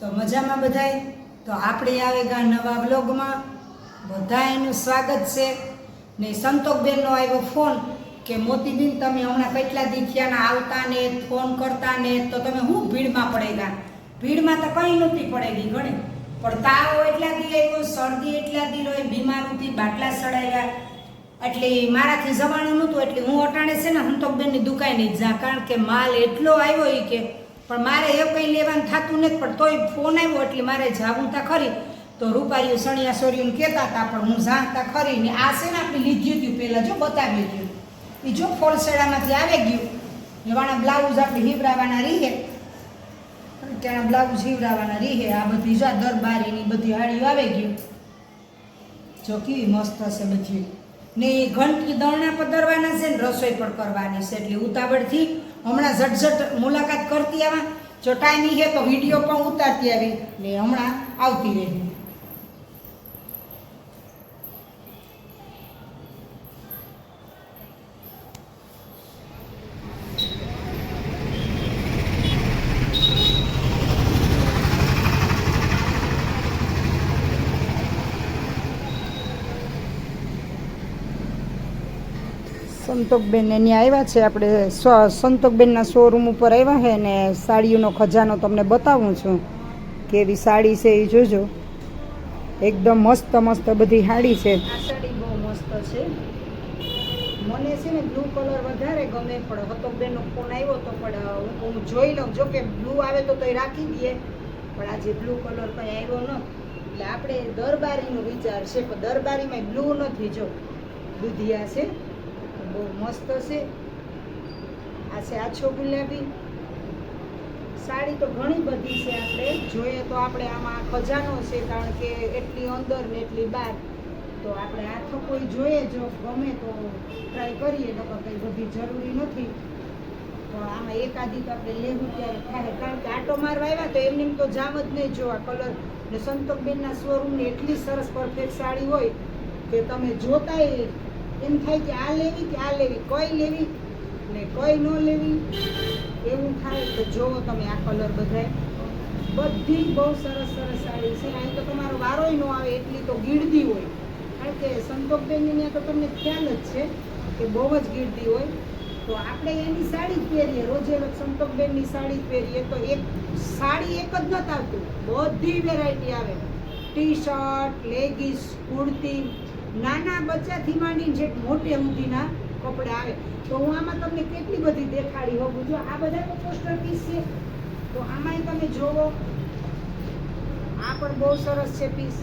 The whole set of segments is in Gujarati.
તો મજામાં બધાય? તો આપણે આવે ગા નવા વ્લોગમાં. બધાયનું સ્વાગત છે. ને સંતોકબેનનો આવ્યો ફોન કે મોતીબેન, તમે હમણાં કેટલા દી થયાના આવતા ને ફોન કરતા ને તો તમે હું ભીડમાં પડેલા ભીડમાં તો કંઈ નહોતી પડેલી ગણે. પણ તાવ એટલા દી આવ્યો શરદી એટલા દી બીમાર હતી બાટલા સડાવ્યા એટલે મારાથી જવાનું નહોતું, એટલે હું અટાણે છે ને સંતોકબેનની દુકાને જ જા. કારણ કે માલ એટલો આવ્યો એ કે પણ મારે એ કંઈ લેવાનું થતું નથી, પણ તોય ફોન આવ્યો એટલે મારે જાવું તા ખરી. તો રૂપારીઓ સણિયા સોરીઓને કહેતા હતા, પણ હું જાણતા ખરી. ને આ છે ને આપણે લીધ્યું હતું પહેલાં, જો બતાવી ગયું એ જો ફોલસેડામાંથી આવી ગયું. એવાના બ્લાઉઝ આપણે હીવરાવાના રહીએ. ત્યાં બ્લાઉઝ હીવરાવાના રહીએ. આ બધી જો દરબારીની બધી હાડીઓ આવી ગયું જો કેવી મસ્ત હશે બધી. ને એ ઘંટી દરણા દરવાના છે ને રસોઈ પણ કરવાની છે, એટલે ઉતાવળથી હમણાં ઝટઝટ મુલાકાત કરતી આવા. જો ટાઈમ છે તો વીડિયો પણ ઉતારતી આવી. ને હમણાં આવતી રહી. સંતોકબેન એની આવ્યા છે. આપણે સંતોકબેનના શોરૂમ ઉપર આવ્યા છે ને સાડીઓનો ખજાનો તમને બતાવું છું. કેવી સાડી છે એ જોજો. એકદમ મસ્ત મસ્ત બધી સાડી છે. બહુ મસ્ત છે. મને છે ને બ્લુ કલર વધારે ગમે, પણ હતોકબેનનો ફોન આવ્યો તો પણ હું જોઈ લઉં. જો કે બ્લુ આવે તો તોય રાખી દઈએ. પણ આજે બ્લુ કલર કંઈ આવ્યો ન, એટલે આપણે દરબારીનો વિચાર છે. પણ દરબારીમાં બ્લુ નથી જો. દુધિયા છે. બહુ મસ્ત છે. આ છે આછો ગુલાબી. સાડી તો ઘણી બધી છે આપણે. જોઈએ તો આપણે આમાં ખજાનો છે કારણ કે એટલી અંદર ને એટલી બહાર. તો આપણે આથો કોઈ જોઈએ જો ગમે તો ટ્રાય કરીએ, નકર કંઈ બધી જરૂરી નથી. તો આમાં એકાદી તો આપણે લેવું ત્યારે થાય. કારણ કે આટો મારવા આવ્યા તો એમને તો જામ જ નહીં જોવા કલર ને સંતોકબેનના શોરૂમની એટલી સરસ પરફેક્ટ સાડી હોય કે તમે જોતાય એમ થાય કે આ લેવી કે આ લેવી, કઈ લેવી ને કઈ ન લેવી એવું થાય તો જોવો તમે આ કલર બધાય. બધી બહુ સરસ સરસ સાડી છે. અહીં તો તમારો વારોય ન આવે, એટલી તો ગીડદી હોય. કારણ કે સંતોકબેનની ત્યાં તો તમને ખ્યાલ જ છે કે બહુ જ ગીડદી હોય. તો આપણે એની સાડી જ પહેરીએ. રોજે રોજ સંતોકબેનની સાડી જ પહેરીએ તો એક સાડી એક જ નથી આવતું. બધી વેરાયટી આવે. ટી શર્ટ લેગીસ કુર્તી નાના બચ્ચાથી માંડીને જે મોટે સુધીના કપડાં આવે. તો હું આમાં તમને કેટલી બધી દેખાડી હોઉં જો આ બધા પોસ્ટર પીસ છે. તો આમાંય તમે જોવો. આ પણ બહુ સરસ છે પીસ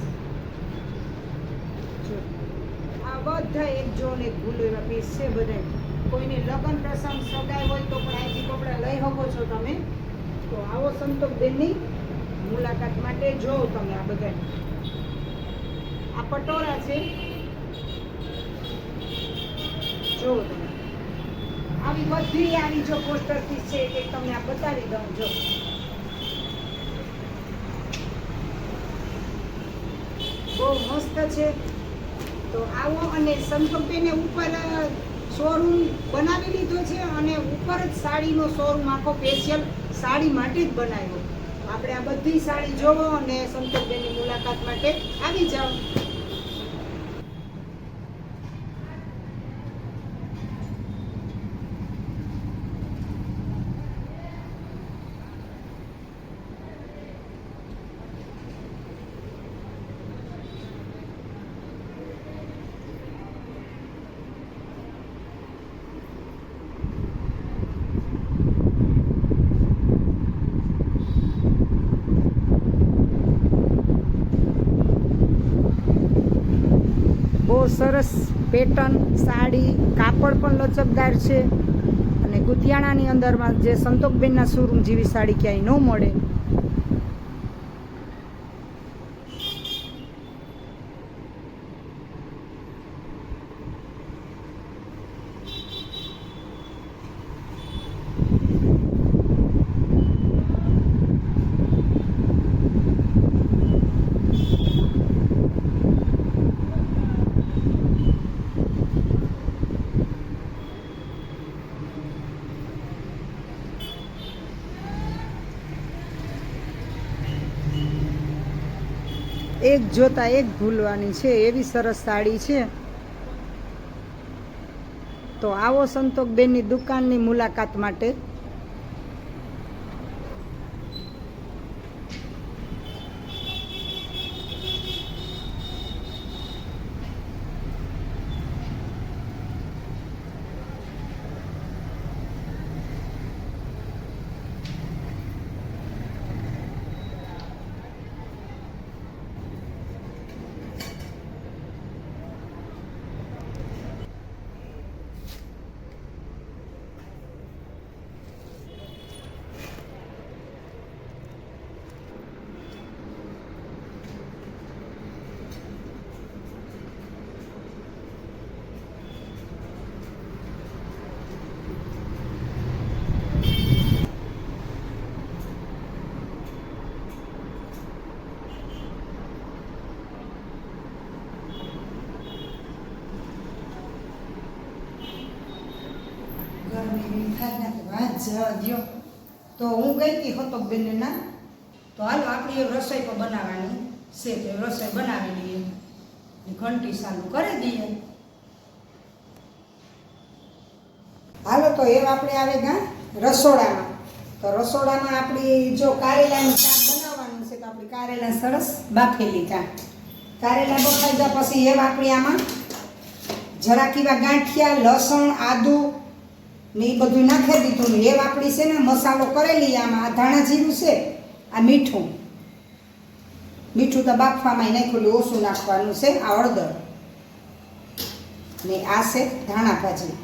આ બધા એક જો ને ભૂલો એવા પીસ છે બધા કોઈને લગ્ન પ્રસંગ સગાઈ હોય તો પણ અહીંથી કપડાં લઈ શકો છો તમે. તો આવો સંતોષબેનની મુલાકાત માટે જોવો તમે આ બધા આ પટોળા છે. તમે. આવી બધી આવી જો પોસ્ટર પીસ છે એક તમને આ બતાવી દઉં, જો. બહુ મસ્ત છે. તો આવો અને સંતોપેને ઉપર શોરૂમ બનાવી લીધો છે અને ઉપર જ સાડીનો શોરૂમ આખો સ્પેશિયલ સાડી માટે જ બનાવ્યો. આપણે આ બધી સાડી જોવો અને સંતોષબેનની મુલાકાત માટે આવી જાઓ બહુ સરસ પેટર્ન, સાડી, કાપડ પણ લચકદાર છે. અને ગુતિયાણાની અંદરમાં જે સંતોકબેનના શોરૂમ જેવી સાડી ક્યાંય ન મળે જોતા એક ભૂલવાની છે એવી સરસ સાડી છે. તો આવો સંતોકબેનની દુકાનની મુલાકાત માટે તો વાત તો હું ગઈ હતી હતો બેનના તો હાલો, આપણી રસોઈ પણ બનાવવાની છે. તો રસોઈ બનાવી લઈએ. ઘંટી ચાલુ કરી દઈએ. હાલો, તો એ આપણે આવે ગા રસોડામાં. તો રસોડામાં આપણી જો કારેલાનું શાક બનાવવાનું છે, તો આપણી કારેલા સરસ બાફેલી કા કારેલા બફાઈ ગયા પછી એ આપણી આમાં જરાક એવા ગાંઠિયા, લસણ, આદુ ને એ બધું નાખી દીધું ને એ આપણી છે ને મસાલો કરેલી આમાં આ ધાણા જીરું છે, આ મીઠું. મીઠું તો બાફવામાં નાખ્યું ઓછું નાખવાનું છે, આ હળદર. ને આ છે ધાણા ભાજી.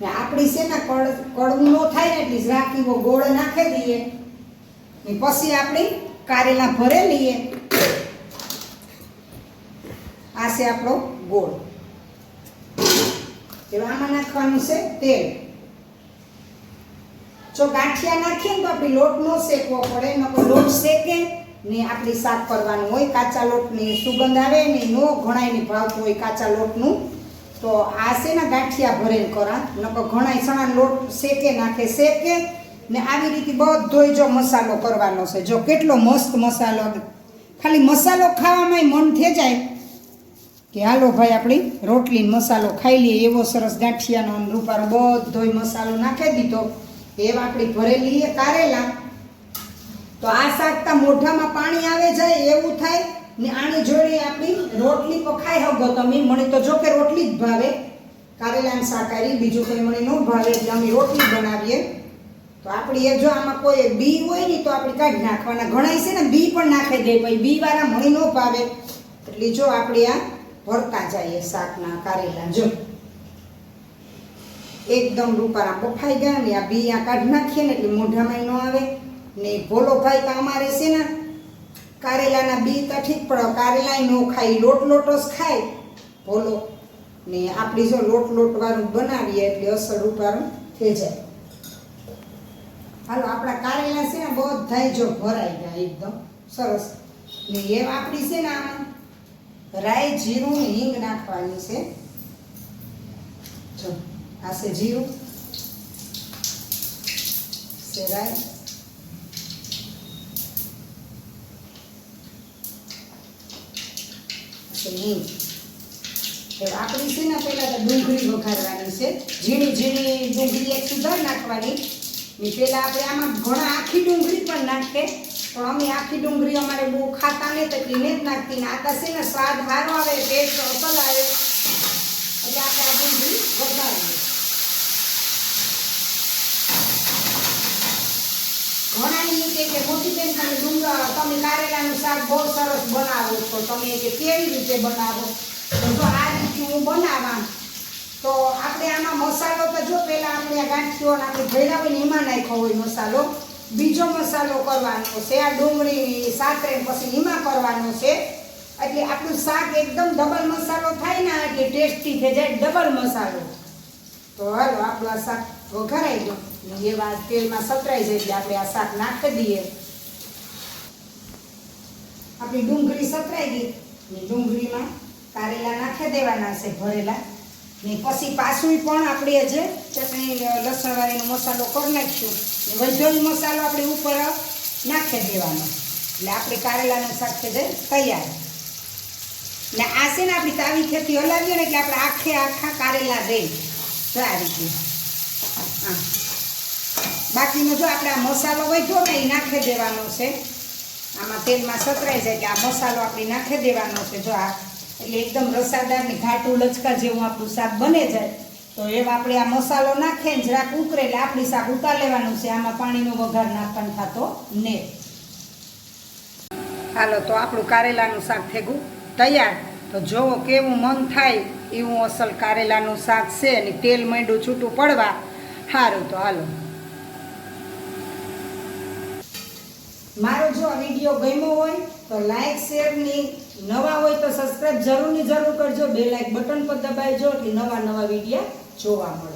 ને આપણી છે ને કડ કડવું ન થાય ને એટલી જરાક ગોળ નાખી દઈએ. ને પછી આપણી કારેલા ભરે લઈએ. આ છે આપણો ગોળ. હવે આમાં નાખવાનું છે? તેલ. જો ગાંઠિયા નાખીએ ને તો આપણે લોટ નો શેકવો પડે નકર લોટ શેકે ને આપણી શાક કરવાનું હોય, કાચા લોટની સુગંધ આવે ને નો ઘણાયની ભાવતું હોય કાચા લોટનું, તો આ છે ને ગાંઠિયા ભરેલ કરા નકર ઘણાય ચણા લોટ શેકે, નાખે, શેકે ને આવી રીતે બધોય જો મસાલો કરવાનો છે. જો કેટલો મસ્ત મસાલો. ખાલી મસાલો ખાવામાં મન થઈ જાય. કે હાલો ભાઈ, આપણી રોટલી મસાલો ખાઈ લઈએ. એવો સરસ ગાંઠિયાનો રૂપારો બધોય મસાલો નાખી દીધો. એવા આપણી ભરેલી કારેલા. તો આ શાકતા મોઢામાં પાણી આવે જાય એવું થાય ને આની જોડે આપણી રોટલી તો ખાઈ હગો તમે મને તો જો કે રોટલી જ ભાવે. કારેલાની શાકારી બીજું કંઈ મને ન ભાવે. એટલે અમે રોટલી બનાવીએ. તો આપણી એ જો આમાં કોઈ બી હોય ને તો આપણે કાઢી નાખવાના. ઘણા છે ને બી પણ નાખી દે પછી બી વાળા મળી ન ભાવે. એટલે જો આપણે આ ભરતા જઈએ શાકના કારેલા. જો એકદમ રૂપારા બફાઈ ગયા ને આ બી આ કાઢી નાખીએ ને એટલે મોઢામાં ન આવે. ને ભોલો ભાઈ તો અમારે છે ને કારેલાના બી તો ઠીક પડે કારેલા ન ખાય લોટ લોટો જ ખાય. ભોલો. ને આપણી જો લોટ લોટવાળું બનાવીએ એટલે અસર રૂપારું થઈ જાય. હાલો, આપણા કારેલા છે ને બધા જો ભરાઈ ગયા એકદમ સરસ. ને એ આપણી છે ને આમાં રાઈ જીરું હિંગ નાખવાની છે. જો, આ છે જીરું. છે છે હિંગ. આપણી છે ને પહેલાં તો ડુંગળી વઘારવાની છે. ઝીણી ઝીણી ડુંગળી એક સુધાર નાખવાની. ને પહેલાં આપણે આમાં ઘણા આખી ડુંગળી પણ નાખે પણ અમે આખી ડુંગળી અમારે બહુ ખાતા ને તો નહીં જ નાખતી ને આ છે ને સ્વાદ સારો આવે, ટેસ્ટ અસલ આવે. એટલે આપણે આ ડુંગળી વઘારીએ. ઘણા નીચે કે મોટી બેન તમે ડુંગર તમે કારેલાનું શાક બહુ સરસ બનાવો છો. તમે કે કેવી રીતે બનાવો? તો આ રીતે હું બનાવવા તો આપણે આમાં મસાલો તો જો પહેલાં આપણે આ ગાંઠીઓ આપણે ભૈરાવીને એમાં નાખ્યો હોય મસાલો. બીજો મસાલો કરવાનો છે, આ ડુંગળી સાતરે પછી એમાં કરવાનો છે. એટલે આપણું શાક એકદમ ડબલ મસાલો થાય ને એટલે ટેસ્ટી થઈ જાય ડબલ મસાલો. તો હાલો, આપણું આ શાક વઘારાઈ ગયું. એ વાત તેલમાં સતરાઈ જાય એટલે આપણે આ શાક નાખી દઈએ. આપણી ડુંગળી સતરાઈ ગઈ. ને ડુંગળીમાં કારેલા નાખી દેવાના છે ભરેલા ને પછી પાછું પણ આપણે જે ચટણી લસણવાળીનો મસાલો કરી નાખીશું. ને મસાલો આપણે ઉપર નાખી દેવાનો. એટલે આપણે કારેલાનું શાક થઈ જાય તૈયાર. ને આ છે ને આપણી તાવી ખેતી હલાવીએ ને એટલે આપણે આખે આખા કારેલા રહે. તો આ રીતે. હા. બાકીનો જો આપણે આ મસાલો વધ્યો ને એ નાખી દેવાનો છે. આમાં તેલમાં સતરાઈ જાય કે આ મસાલો આપણે નાખી દેવાનો છે. જો આ એટલે એકદમ રસાદાર ઘાટું લચકા જેવું આપણું શાક બને જાય. તો એવા આપણે આ મસાલો નાખીએ ને જરાક ઉકરે એટલે આપણી શાક ઉતાર લેવાનું છે. આમાં પાણીનો વઘાર નાખવાનો થતો ને હાલો, તો આપણું કારેલાનું શાક થેગું તૈયાર. તો જોવો કેવું મન થાય એવું અસલ કારેલાનું શાક છે અને તેલ માંડું છૂટું પડવા. સારું તો હાલો. મારો જો વીડિયો ગમ્યો હોય તો લાઈક, શેરની નવા હોય તો સબસ્ક્રાઇબ જરૂરની જરૂર કરજો. બે લાઈક બટન પર દબાવજો એટલે નવા નવા વીડિયો જોવા મળે